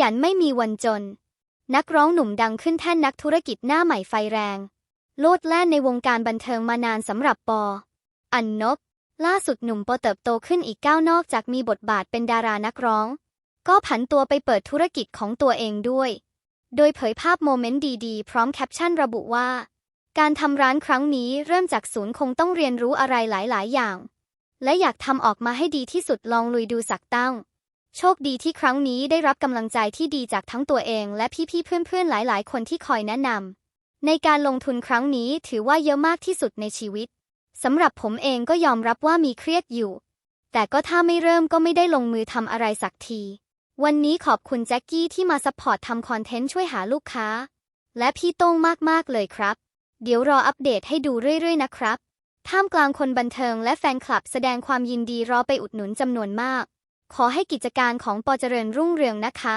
ยันไม่มีวันจน นักร้องหนุ่มดังขึ้นแท่นนักธุรกิจหน้าใหม่ไฟแรง โลดแล่นในวงการบันเทิงมานานสำหรับปอ อันนบ ล่าสุดหนุ่มปอเติบโตขึ้นอีกก้าวนอกจากมีบทบาทเป็นดารานักร้อง ก็ผันตัวไปเปิดธุรกิจของตัวเองด้วย โดยเผยภาพโมเมนต์ดีๆ พร้อมแคปชั่นระบุว่า การทำร้านครั้งนี้เริ่มจากศูนย์คงต้องเรียนรู้อะไรหลายๆ อย่าง และอยากทำออกมาให้ดีที่สุดลองลุยดูสักตั้ง โชคดีที่ครั้งนี้ได้รับกำลังใจที่ดีจากทั้งตัวเอง และพี่ๆเพื่อนๆหลายๆ คนที่คอยแนะนำในการลงทุนครั้งนี้ถือว่าเยอะมากที่สุดในชีวิตสำหรับผมเองก็ยอมรับว่ามีเครียดอยู่ แต่ก็ถ้าไม่เริ่มก็ไม่ได้ลงมือทำอะไรสักที วันนี้ขอบคุณแจ็คกี้ที่มาซัพพอร์ตทำคอนเทนต์ช่วยหาลูกค้า และพี่โต้งมากๆเลยครับ เดี๋ยวรออัปเดตให้ดูเรื่อยๆนะครับ ท่ามกลางคนบันเทิงและแฟนคลับแสดงความยินดีรอไปอุดหนุนจำนวนมาก ขอให้กิจการของปอเจริญรุ่งเรืองนะคะ